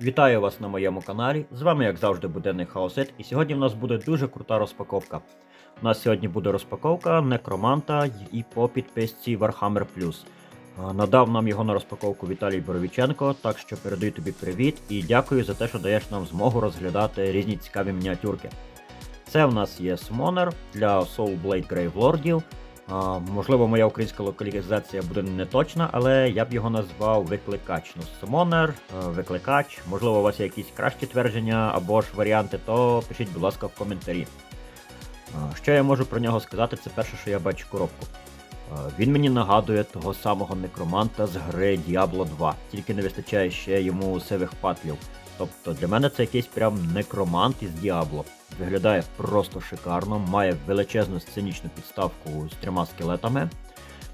Вітаю вас на моєму каналі. З вами, як завжди, буденний Хаосет, і сьогодні в нас буде дуже крута розпаковка. У нас сьогодні буде розпаковка Некроманта і по підписці Warhammer Plus. Надав нам його на розпаковку Віталій Боровіченко, так що передаю тобі привіт і дякую за те, що даєш нам змогу розглядати різні цікаві мініатюрки. Це в нас є Summoner для Soul Blade. А, можливо, моя українська локалізація буде не точна, але я б його назвав викликач. Ну, Summoner, е, викликач. Можливо, у вас є якісь кращі твердження або ж варіанти, то пишіть, будь ласка, в коментарі. Що я можу про нього сказати, це перше, що я бачу коробку. Він мені нагадує того самого некроманта з гри Diablo 2, тільки не вистачає ще йому сивих патлів. Тобто для мене це якийсь прям некромант із Діабло. Виглядає просто шикарно, має величезну сценічну підставку з трьома скелетами,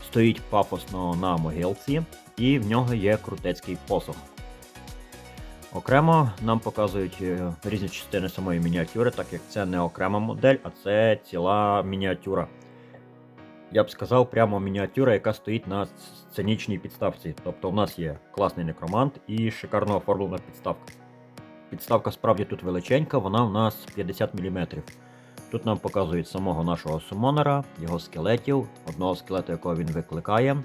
стоїть пафосно на могилці, і в нього є крутецький посох. Окремо нам показують е, різні частини самої мініатюри, так як це не окрема модель, а це ціла мініатюра. Я б сказав, прямо мініатюра, яка стоїть на сценічній підставці. Тобто у нас є класний некромант і шикарно оформлена підставка. Підставка справді тут величенька, вона у нас 50 мм. Тут нам показують самого нашого сумонера, його скелетів, одного скелета, якого він викликає.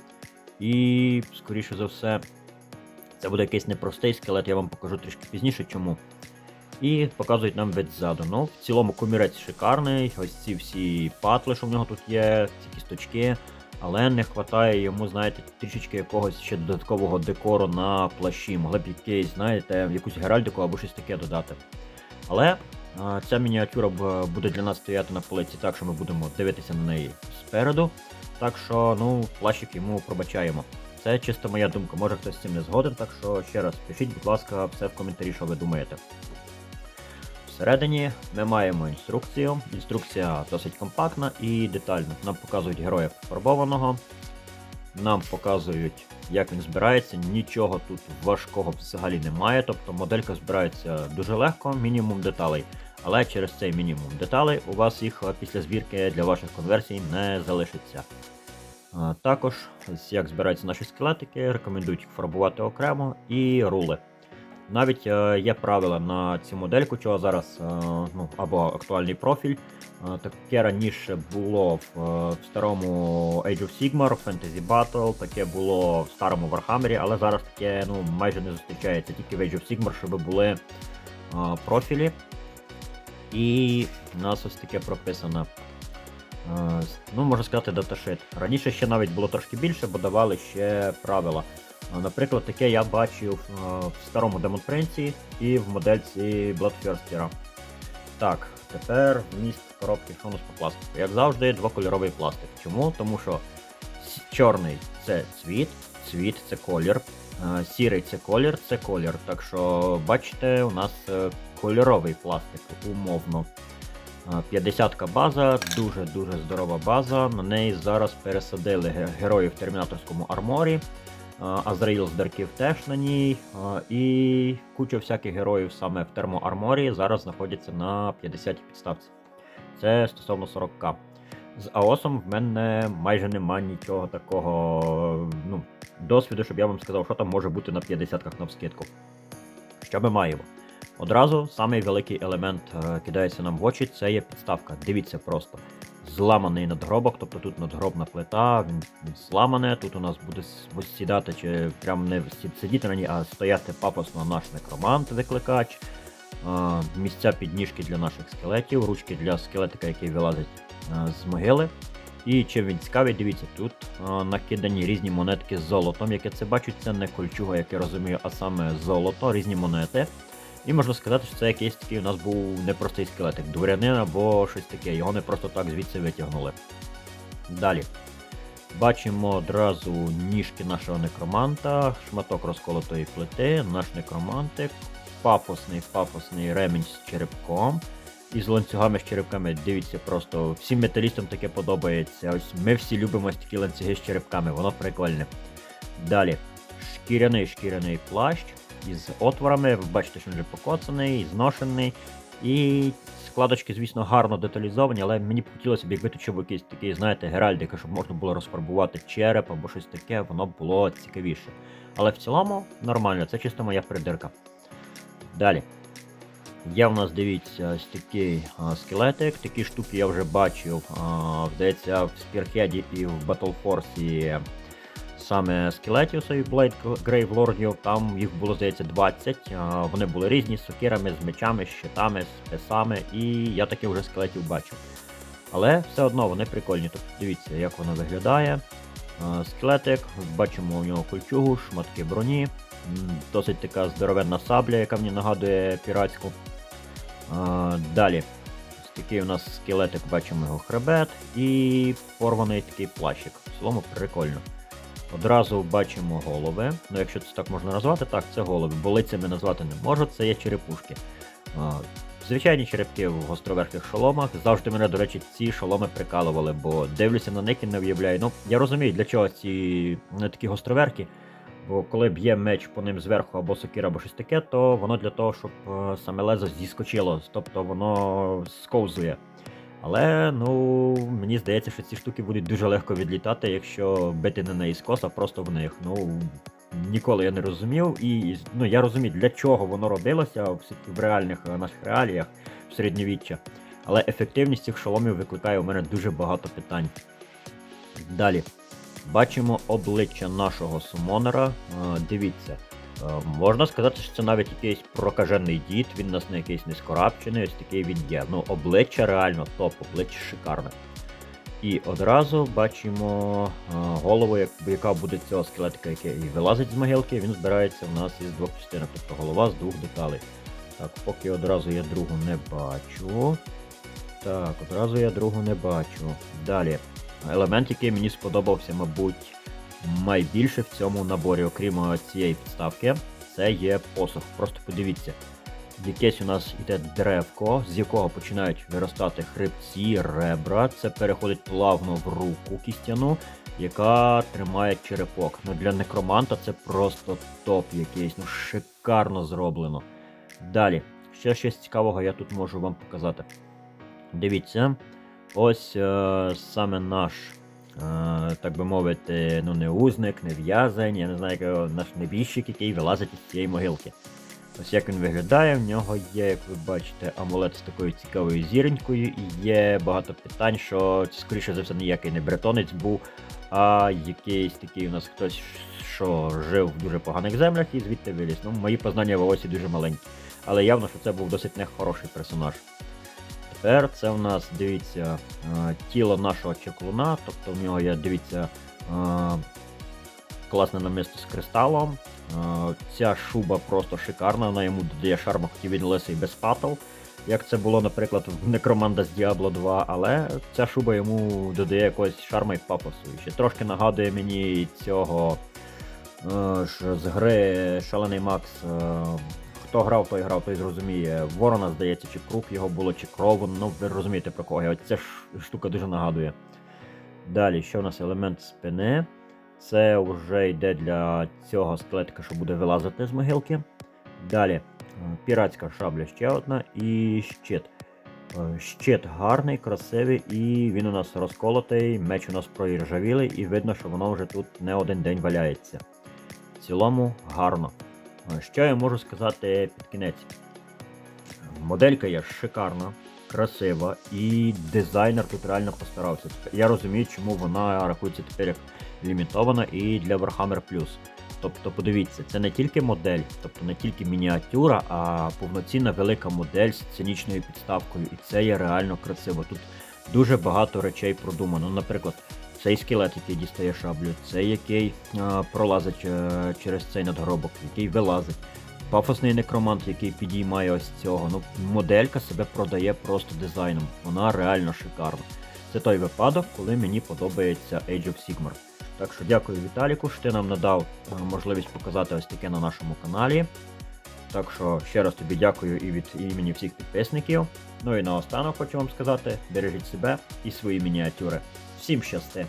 І, скоріше за все, це буде якийсь непростий скелет, я вам покажу трішки пізніше чому. І показують нам вид ззаду. Ну, в цілому комірець шикарний, ось ці всі патли, що в нього тут є, ці кісточки. Але не вистачає йому, знаєте, трішечки якогось ще додаткового декору на плащі. Могли б якийсь, знаєте, якусь геральдику або щось таке додати. Але а, ця мініатюра буде для нас стояти на полиці так, що ми будемо дивитися на неї спереду. Так що, ну, плащик йому пробачаємо. Це чисто моя думка, може хтось з цим не згоден, так що ще раз пишіть, будь ласка, все в коментарі, що ви думаєте. Всередині ми маємо інструкцію. Інструкція досить компактна і детальна. Нам показують героя пофарбованого, нам показують, як він збирається. Нічого тут важкого взагалі немає. Тобто моделька збирається дуже легко, мінімум деталей. Але через цей мінімум деталей у вас їх після збірки для ваших конверсій не залишиться. Також, як збираються наші скелетики, рекомендують їх фарбувати окремо і рули. Навіть е, є правила на цю модельку, чого зараз е, ну, або актуальний профіль. Е, таке раніше було в, е, в старому Age of Sigmar, Fantasy Battle, таке було в старому Warhammer, але зараз таке ну, майже не зустрічається, тільки в Age of Sigmar, щоб були е, профілі. І в нас ось таке прописано. Е, Ну, можна сказати, даташит. Раніше ще навіть було трошки більше, бо давали ще правила. А, Наприклад, таке я бачив е, в старому Prince і в модельці Bloodthirster. Так, тепер вміст коробки що по пластику. Як завжди, двокольоровий пластик. Чому? Тому що чорний це цвіт, цвіт це колір, е, сірий це колір, це колір. Так що, бачите, у нас е, кольоровий пластик, умовно. 50-ка база, дуже-дуже здорова база. На неї зараз пересадили героїв в термінаторському арморі. Азраїл з Дарків теж на ній. І куча всяких героїв саме в термоарморі зараз знаходяться на 50-й підставці. Це стосовно 40к. З АОСом в мене майже нема нічого такого ну, досвіду, щоб я вам сказав, що там може бути на 50-ках навскидку. Що ми маємо? Одразу самий великий елемент е, кидається нам в очі, це є підставка. Дивіться просто. Зламаний надгробок, тобто тут надгробна плита, він, він зламане, тут у нас буде сідати, чи прям не сидіти на ній, а стояти пафосно наш некромант, викликач, місця підніжки для наших скелетів, ручки для скелетика, який вилазить з могили. І чим він цікавий, дивіться, тут накидані різні монетки з золотом. Як я це це не кольчуга, як я розумію, а саме золото, різні монети. І можна сказати, що це якийсь такий у нас був непростий скелетик, дворянин або щось таке. Його не просто так звідси витягнули. Далі. Бачимо одразу ніжки нашого некроманта, шматок розколотої плити, наш некромантик, пафосний пафосний ремінь з черепком. І з ланцюгами з черепками, дивіться, просто всім металістам таке подобається. Ось ми всі любимо такі ланцюги з черепками, воно прикольне. Далі. Шкіряний шкіряний плащ із отворами. Ви бачите, що він вже покоцаний, зношений. І складочки, звісно, гарно деталізовані, але мені б хотілося б, якби тут був якийсь такий, знаєте, геральдика, щоб можна було розфарбувати череп або щось таке, воно було цікавіше. Але в цілому нормально, це чисто моя придирка. Далі. Є в нас, дивіться, ось такий а, скелетик. Такі штуки я вже бачив. А, здається, в Spearhead і в Battle Force саме скелетів Blade Lordів. Там їх було, здається, 20. Вони були різні з сокирами, з мечами, з щитами, з писами, і я таких вже скелетів бачив. Але все одно вони прикольні. Тобто дивіться, як воно виглядає. Скелетик, бачимо у нього кольчугу, шматки броні, досить така здоровенна сабля, яка мені нагадує піратську. Далі. Такий у нас скелетик, бачимо його хребет і порваний такий плащик. В цілому прикольно. Одразу бачимо голови. Ну, якщо це так можна назвати, так, це голови, бо лицями назвати не можу, це є черепушки. Звичайні черепки в гостроверхих шоломах. Завжди мене, до речі, ці шоломи прикалували, бо дивлюся на них і не уявляю. Ну, я розумію, для чого ці не такі гостроверхі. Бо коли б'є меч по ним зверху або сокира, або щось таке, то воно для того, щоб е, саме лезо зіскочило, тобто воно сковзує. Але ну мені здається, що ці штуки будуть дуже легко відлітати, якщо бити не на іскос, а просто в них. Ну ніколи я не розумів. І ну я розумію, для чого воно робилося в, в реальних е, наших реаліях в середньовіччя. Але ефективність цих шоломів викликає у мене дуже багато питань. Далі. Бачимо обличчя нашого сумонера. Е, Дивіться, можна сказати, що це навіть якийсь прокажений дід, він нас не якийсь нескорапчений, ось такий він є. Ну, обличчя реально топ, обличчя шикарне. І одразу бачимо е, голову, яка буде цього скелетика, який вилазить з могилки, він збирається в нас із двох частинок, тобто голова з двох деталей. Так, поки одразу я другу не бачу. Так, одразу я другу не бачу. Далі. Елемент, який мені сподобався, мабуть, найбільше в цьому наборі, окрім е, цієї підставки, це є посох. Просто подивіться. Якесь у нас йде древко, з якого починають виростати хребці, ребра. Це переходить плавно в руку кістяну, яка тримає черепок. Ну для некроманта це просто топ якийсь, ну шикарно зроблено. Далі, ще щось цікавого я тут можу вам показати. Дивіться, ось е, саме наш, так би мовити, ну не узник, не в'язень, я не знаю, як наш небіжчик, який вилазить із цієї могилки. Ось як він виглядає, в нього є, як ви бачите, амулет з такою цікавою зіронькою, і є багато питань, що скоріше за все ніякий не бретонець був, а якийсь такий у нас хтось, що жив в дуже поганих землях і звідти виліз. Ну, мої познання в осі дуже маленькі. Але явно, що це був досить нехороший персонаж. Тепер це у нас, дивіться, е, тіло нашого чеклуна, тобто в нього є, дивіться, е, класне намисто з кристалом. Е, Ця шуба просто шикарна, вона йому додає шарму, хотів він лисий без патл, як це було, наприклад, в Некроманда з Diablo 2, але ця шуба йому додає якогось шарма і пафосу. І ще трошки нагадує мені цього з гри Шалений Макс. Хто грав, той грав, той зрозуміє. Ворона, здається, чи круп його було, чи кров, ну ви розумієте про кого. От ця штука дуже нагадує. Далі, що у нас елемент спини. Це вже йде для цього скелетика, що буде вилазити з могилки. Далі е, піратська шабля ще одна і щит. Е, Щит гарний, красивий, і він у нас розколотий, меч у нас проіржавілий, і видно, що воно вже тут не один день валяється. В цілому гарно. Е, Що я можу сказати під кінець? Моделька є шикарна, красива, і дизайнер тут реально постарався. Я розумію, чому вона рахується тепер як лімітована і для Warhammer Plus. Тобто, подивіться, це не тільки модель, тобто не тільки мініатюра, а повноцінна велика модель з цинічною підставкою. І це є реально красиво. Тут дуже багато речей продумано. Наприклад, цей скелет, який дістає шаблю, цей, який а, пролазить е, через цей надгробок, який вилазить. Пафосний некромант, який підіймає ось цього. Ну, моделька себе продає просто дизайном. Вона реально шикарна. Це той випадок, коли мені подобається Age of Sigmar. Так що дякую Віталіку, що ти нам надав е, можливість показати ось таке на нашому каналі. Так що ще раз тобі дякую і від імені всіх підписників. Ну і наостанок хочу вам сказати: бережіть себе і свої мініатюри. Всім щасти!